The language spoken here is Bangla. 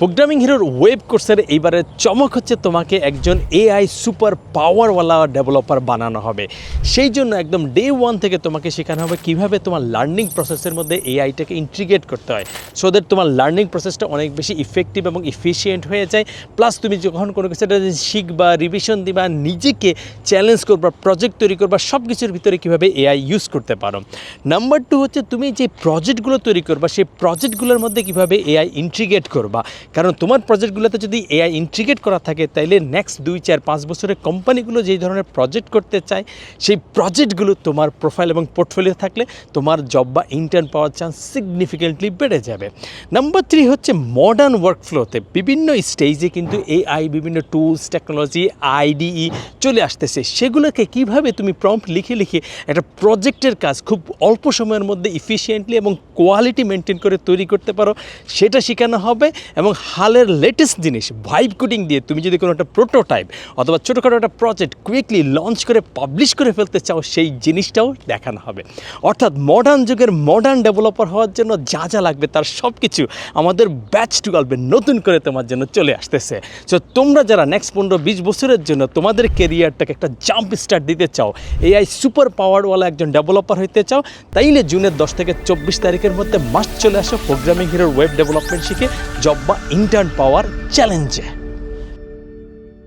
প্রোগ্রামিং হিরোর ওয়েব কোর্সের এইবারের চমক হচ্ছে তোমাকে একজন এআই সুপার পাওয়ারওয়ালা ডেভেলপার বানানো হবে। সেই জন্য একদম ডে ওয়ান থেকে তোমাকে শেখানো হবে কীভাবে তোমার লার্নিং প্রসেসের মধ্যে এআইটাকে ইন্টিগ্রেট করতে হয়। সো দ্যাট তোমার লার্নিং প্রসেসটা অনেক বেশি ইফেক্টিভ এবং ইফিসিয়েন্ট হয়ে যায়। প্লাস তুমি যখন কোনো কিছু একটা শিখবা রিভিশন দিবা, নিজেকে চ্যালেঞ্জ করবা প্রজেক্ট তৈরি করবা সব কিছুর ভিতরে কীভাবে এআই ইউজ করতে পারো। নাম্বার টু হচ্ছে তুমি যে প্রজেক্টগুলো তৈরি করবা, সেই প্রজেক্টগুলোর মধ্যে কীভাবে এআই ইন্টিগ্রেট করবা। কারণ তোমার প্রজেক্টগুলোতে যদি এআই ইন্টিগ্রেট করা থাকে, তাইলে নেক্সট দুই, চার, পাঁচ বছরের কোম্পানিগুলো যেই ধরনের প্রজেক্ট করতে চায়, সেই প্রজেক্টগুলো তোমার প্রোফাইল এবং পোর্টফোলিও থাকলে তোমার জব বা ইন্টার্ন পাওয়ার চান্স সিগনিফিকেন্টলি বেড়ে যাবে। নাম্বার থ্রি হচ্ছে মডার্ন ওয়ার্কফ্লোতে বিভিন্ন স্টেজে কিন্তু এআই বিভিন্ন টুলস টেকনোলজি আইডিই চলে আসতেছে। সেগুলোকে কীভাবে তুমি প্রম্পট লিখে লিখে একটা প্রজেক্টের কাজ খুব অল্প সময়ের মধ্যে ইফিসিয়েন্টলি এবং কোয়ালিটি মেনটেন করে তৈরি করতে পারো, সেটা শেখানো হবে এবং হালের লেটেস্ট জিনিস ভাইব কোডিং দিয়ে তুমি যদি কোনো একটা প্রোটোটাইপ অথবা ছোটোখাটো একটা প্রজেক্ট কুইকলি লঞ্চ করে পাবলিশ করে ফেলতে চাও, সেই জিনিসটাও দেখানো হবে। অর্থাৎ মডার্ন যুগের মডার্ন ডেভেলপার হওয়ার জন্য যা যা লাগবে তার সব কিছু আমাদের ব্যাচ টু টুয়েলভে নতুন করে তোমার জন্য চলে আসতেছে। সো তোমরা যারা নেক্সট পনেরো বিশ বছরের জন্য তোমাদের কেরিয়ারটাকে একটা জাম্প স্টার্ট দিতে চাও এআই সুপার পাওয়ারওয়ালা একজন ডেভেলপার হইতে চাও, তাইলে জুনের দশ থেকে চব্বিশ তারিখের মধ্যে মাস চলে আসো প্রোগ্রামিং হিরোর ওয়েব ডেভেলপমেন্ট শিখে জব বা ইন্টার্ন পাওয়ার চ্যালেঞ্জে।